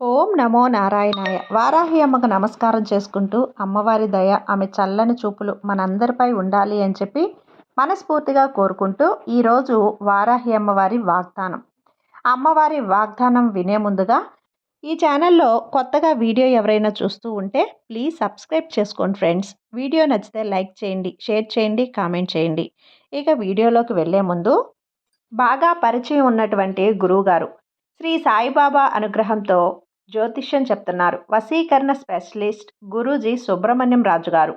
ఓం నమో నారాయణాయ. వారాహి అమ్మకు నమస్కారం చేసుకుంటూ అమ్మవారి దయ ఆమె చల్లని చూపులు మనందరిపై ఉండాలి అని చెప్పి మనస్ఫూర్తిగా కోరుకుంటూ ఈరోజు వారాహి అమ్మవారి వాగ్దానం. అమ్మవారి వాగ్దానం వినే ముందుగా ఈ ఛానల్లో కొత్తగా వీడియో ఎవరైనా చూస్తూ ఉంటే ప్లీజ్ సబ్స్క్రైబ్ చేసుకోండి ఫ్రెండ్స్. వీడియో నచ్చితే లైక్ చేయండి షేర్ చేయండి కామెంట్ చేయండి. ఇక వీడియోలోకి వెళ్ళే ముందు బాగా పరిచయం ఉన్నటువంటి గురువుగారు శ్రీ సాయిబాబా అనుగ్రహంతో జ్యోతిష్యం చెప్తున్నారు. వసీకరణ specialist Guruji Subramanyam Raju garu.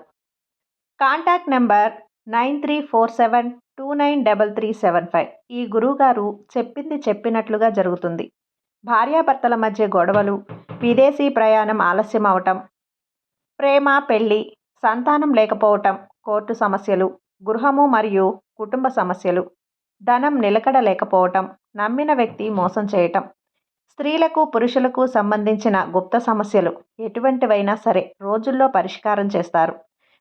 Contact number nine three four seven two nine double three seven five. ఈ గురువుగారు చెప్పింది చెప్పినట్లుగా జరుగుతుంది. భార్యాభర్తల మధ్య గొడవలు విదేశీ ప్రయాణం ఆలస్యం అవటం ప్రేమ పెళ్ళి సంతానం లేకపోవటం కోర్టు సమస్యలు గృహము మరియు కుటుంబ సమస్యలు ధనం నిలకడ లేకపోవటం నమ్మిన వ్యక్తి మోసం చేయటం స్త్రీలకు పురుషులకు సంబంధించిన గుప్త సమస్యలు ఎటువంటివైనా సరే రోజుల్లో పరిష్కారం చేస్తారు.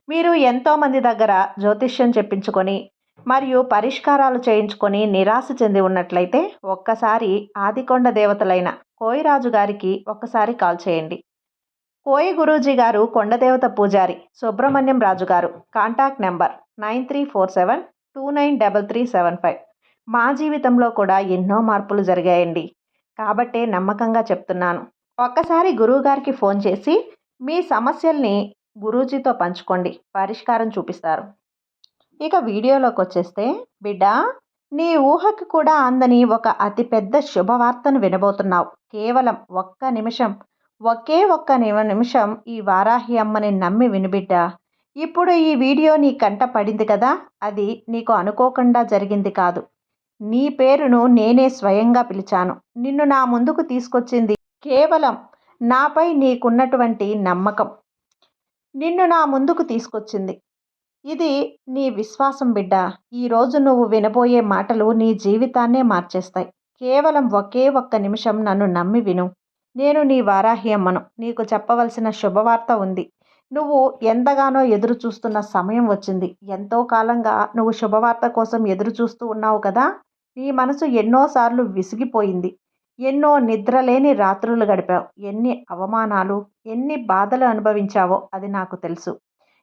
మీరు ఎంతోమంది దగ్గర జ్యోతిష్యం చెప్పించుకొని మరియు పరిష్కారాలు చేయించుకొని నిరాశ చెంది ఉన్నట్లయితే ఒక్కసారి ఆదికొండ దేవతలైన కోయిరాజు గారికి ఒక్కసారి కాల్ చేయండి. కోయి గురూజీ గారు కొండదేవత పూజారి Subramanyam Raju garu. Contact number nine three four seven two nine double three seven five. మా జీవితంలో కూడా ఎన్నో మార్పులు జరిగాయండి. కాబట్టే నమ్మకంగా చెప్తున్నాను. ఒక్కసారి గురువుగారికి ఫోన్ చేసి మీ సమస్యల్ని గురూజీతో పంచుకోండి. పరిష్కారం చూపిస్తారు. ఇక వీడియోలోకి వచ్చేస్తే బిడ్డ నీ ఊహకి కూడా అందని ఒక అతిపెద్ద శుభవార్తను వినబోతున్నావు. కేవలం ఒక్క నిమిషం ఒకే ఒక్క నిమిషం ఈ వారాహి అమ్మని నమ్మి వినిబిడ్డ ఇప్పుడు ఈ వీడియో నీ కంట పడింది కదా అది నీకు అనుకోకుండా జరిగింది కాదు. నీ పేరును నేనే స్వయంగా పిలిచాను. నిన్ను నా ముందుకు తీసుకొచ్చింది కేవలం నాపై నీకున్నటువంటి నమ్మకం. నిన్ను నా ముందుకు తీసుకొచ్చింది. ఇది నీ విశ్వాసం బిడ్డ. ఈరోజు నువ్వు వినబోయే మాటలు నీ జీవితాన్నే మార్చేస్తాయి. కేవలం ఒకే ఒక్క నిమిషం నన్ను నమ్మి విను. నేను నీ వారాహి అమ్మను. నీకు చెప్పవలసిన శుభవార్త ఉంది. నువ్వు ఎంతగానో ఎదురు చూస్తున్న సమయం వచ్చింది. ఎంతో కాలంగా నువ్వు శుభవార్త కోసం ఎదురు చూస్తూ ఉన్నావు కదా? నీ మనసు ఎన్నోసార్లు విసిగిపోయింది. ఎన్నో నిద్రలేని రాత్రులు గడిపావు. ఎన్ని అవమానాలు ఎన్ని బాధలు అనుభవించావో అది నాకు తెలుసు.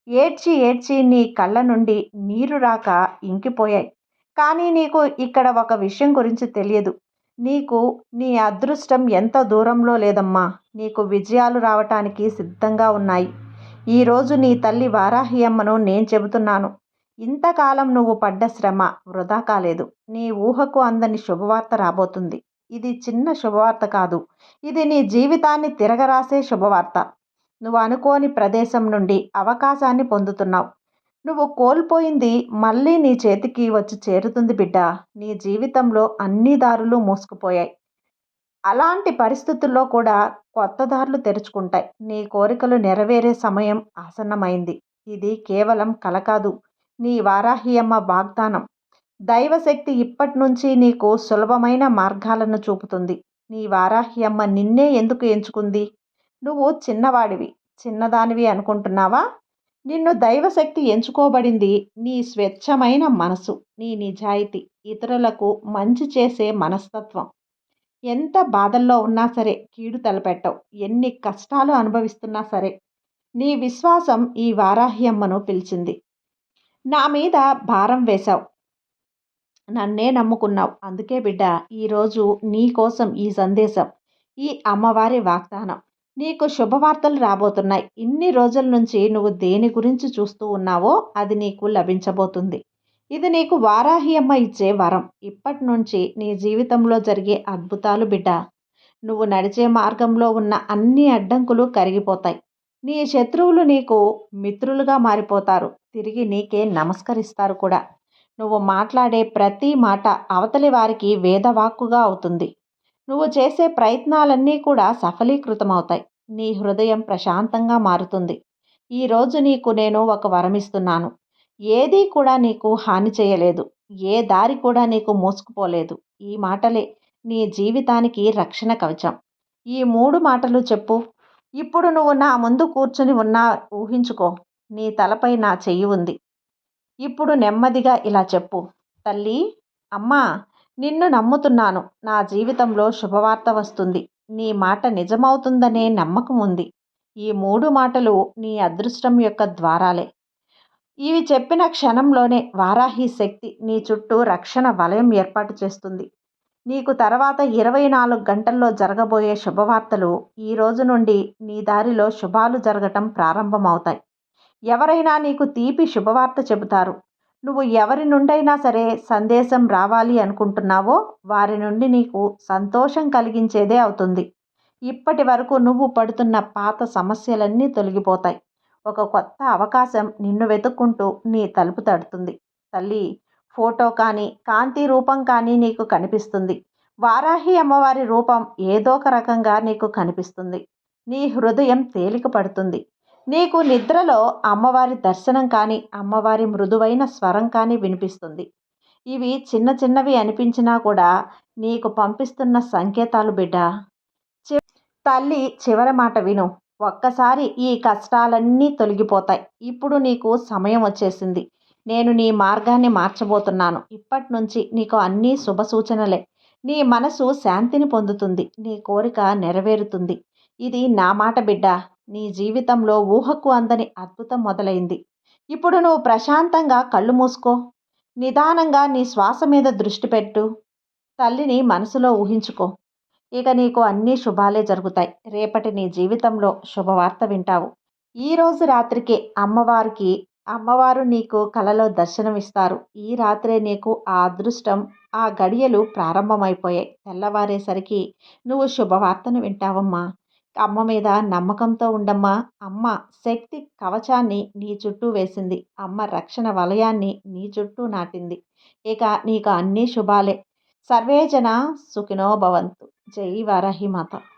ఏడ్చి ఏడ్చి నీ కళ్ళ నుండి నీరు రాక ఇంకిపోయాయి. కానీ నీకు ఇక్కడ ఒక విషయం గురించి తెలియదు. నీకు నీ అదృష్టం ఎంత దూరంలో లేదమ్మా. నీకు విజయాలు రావటానికి సిద్ధంగా ఉన్నాయి. ఈరోజు నీ తల్లి వారాహి అమ్మను నేను చెబుతున్నాను. ఇంతకాలం నువ్వు పడ్డ శ్రమ వృధా కాలేదు. నీ ఊహకు అందని శుభవార్త రాబోతుంది. ఇది చిన్న శుభవార్త కాదు. ఇది నీ జీవితాన్ని తిరగరాసే శుభవార్త. నువ్వు అనుకోని ప్రదేశం నుండి అవకాశాన్ని పొందుతున్నావు. నువ్వు కోల్పోయింది మళ్ళీ నీ చేతికి వచ్చి చేరుతుంది బిడ్డ. నీ జీవితంలో అన్ని దారులు మూసుకుపోయాయి. అలాంటి పరిస్థితుల్లో కూడా కొత్త దారులు తెరుచుకుంటాయి. నీ కోరికలు నెరవేరే సమయం ఆసన్నమైంది. ఇది కేవలం కల కాదు. నీ వారాహియమ్మ వాగ్దానం. దైవశక్తి ఇప్పటి నుంచి నీకు సులభమైన మార్గాలను చూపుతుంది. నీ వారాహియమ్మ నిన్నే ఎందుకు ఎంచుకుంది? నువ్వు చిన్నవాడివి చిన్నదానివి అనుకుంటున్నావా? నిన్ను దైవశక్తి ఎంచుకోబడింది నీ స్వచ్ఛమైన మనసు నీ నిజాయితీ ఇతరులకు మంచి చేసే మనస్తత్వం. ఎంత బాధల్లో ఉన్నా సరే కీడు తలపెట్టవు ఎన్ని కష్టాలు అనుభవిస్తున్నా సరే. నీ విశ్వాసం ఈ వారాహ్యమ్మను పిలిచింది. నా మీద భారం వేశావు. నన్నే నమ్ముకున్నావు. అందుకే బిడ్డ ఈరోజు నీ కోసం ఈ సందేశం ఈ అమ్మవారి వాగ్దానం. నీకు శుభవార్తలు రాబోతున్నాయి. ఇన్ని రోజుల నుంచి నువ్వు దేని గురించి చూస్తూ ఉన్నావో అది నీకు లభించబోతుంది. ఇది నీకు వారాహి అమ్మ ఇచ్చే వరం. ఇప్పటి నుంచి నీ జీవితంలో జరిగే అద్భుతాలు బిడ్డ నువ్వు నడిచే మార్గంలో ఉన్న అన్ని అడ్డంకులు కరిగిపోతాయి. నీ శత్రువులు నీకు మిత్రులుగా మారిపోతారు. తిరిగి నీకే నమస్కరిస్తారు కూడా. నువ్వు మాట్లాడే ప్రతి మాట అవతలి వారికి వేదవాక్కుగా అవుతుంది. నువ్వు చేసే ప్రయత్నాలన్నీ కూడా సఫలీకృతమవుతాయి. నీ హృదయం ప్రశాంతంగా మారుతుంది. ఈరోజు నీకు నేను ఒక వరమిస్తున్నాను. ఏదీ కూడా నీకు హాని చేయలేదు. ఏ దారి కూడా నీకు మోసుకుపోలేదు. ఈ మాటలే నీ జీవితానికి రక్షణ కవచం. ఈ మూడు మాటలు చెప్పు. ఇప్పుడు నువ్వు నా ముందు కూర్చుని ఉన్నా ఊహించుకో. నీ తలపై నా చెయ్యి ఉంది. ఇప్పుడు నెమ్మదిగా ఇలా చెప్పు. తల్లి అమ్మా నిన్ను నమ్ముతున్నాను. నా జీవితంలో శుభవార్త వస్తుంది. నీ మాట నిజమవుతుందనే నమ్మకం ఉంది. ఈ మూడు మాటలు నీ అదృష్టం యొక్క ద్వారాలే. ఇవి చెప్పిన క్షణంలోనే వారాహి శక్తి నీ చుట్టూ రక్షణ వలయం ఏర్పాటు చేస్తుంది. నీకు తర్వాత ఇరవై నాలుగు గంటల్లో జరగబోయే శుభవార్తలు ఈ రోజు నుండి నీ దారిలో శుభాలు జరగటం ప్రారంభమవుతాయి. ఎవరైనా నీకు తీపి శుభవార్త చెబుతారు. నువ్వు ఎవరి నుండైనా సరే సందేశం రావాలి అనుకుంటున్నావో వారి నుండి నీకు సంతోషం కలిగించేదే అవుతుంది. ఇప్పటి వరకు నువ్వు పడుతున్న పాత సమస్యలన్నీ తొలగిపోతాయి. ఒక కొత్త అవకాశం నిన్ను వెతుక్కుంటూ నీ తలుపు తడుతుంది. తల్లి ఫోటో కానీ కాంతి రూపం కానీ నీకు కనిపిస్తుంది. వారాహి అమ్మవారి రూపం ఏదో ఒక రకంగా నీకు కనిపిస్తుంది. నీ హృదయం తేలిక పడుతుంది నీకు నిద్రలో అమ్మవారి దర్శనం కానీ అమ్మవారి మృదువైన స్వరం కానీ వినిపిస్తుంది. ఇవి చిన్న చిన్నవి అనిపించినా కూడా నీకు పంపిస్తున్న సంకేతాలు బిడ్డ. తల్లి చివరి మాట విను. ఒక్కసారి ఈ కష్టాలన్నీ తొలగిపోతాయి. ఇప్పుడు నీకు సమయం వచ్చేసింది. నేను నీ మార్గాన్ని మార్చబోతున్నాను. ఇప్పటి నుంచి నీకు అన్నీ శుభ సూచనలే. నీ మనసు శాంతిని పొందుతుంది. నీ కోరిక నెరవేరుతుంది. ఇది నా మాట బిడ్డ. నీ జీవితంలో ఊహకు అందని అద్భుతం మొదలైంది. ఇప్పుడు నువ్వు ప్రశాంతంగా కళ్ళు మూసుకో. నిదానంగా నీ శ్వాస మీద దృష్టి పెట్టు. తల్లిని మనసులో ఊహించుకో. ఇక నీకు అన్ని శుభాలే జరుగుతాయి. రేపటి నీ జీవితంలో శుభవార్త వింటావు. ఈరోజు రాత్రికి అమ్మవారికి అమ్మవారు నీకు కలలో దర్శనమిస్తారు. ఈ రాత్రే నీకు ఆ అదృష్టం ఆ గడియలు ప్రారంభమైపోయాయి. తెల్లవారేసరికి నువ్వు శుభవార్తను వింటావమ్మా. అమ్మ మీద నమ్మకంతో ఉండమ్మా. అమ్మ శక్తి కవచాన్ని నీ చుట్టూ వేసింది. అమ్మ రక్షణ వలయాన్ని నీ చుట్టూ నాటింది. ఇక నీకు అన్నీ శుభాలే. సర్వే జన సుఖినో భవంతు. జై వారాహి మాత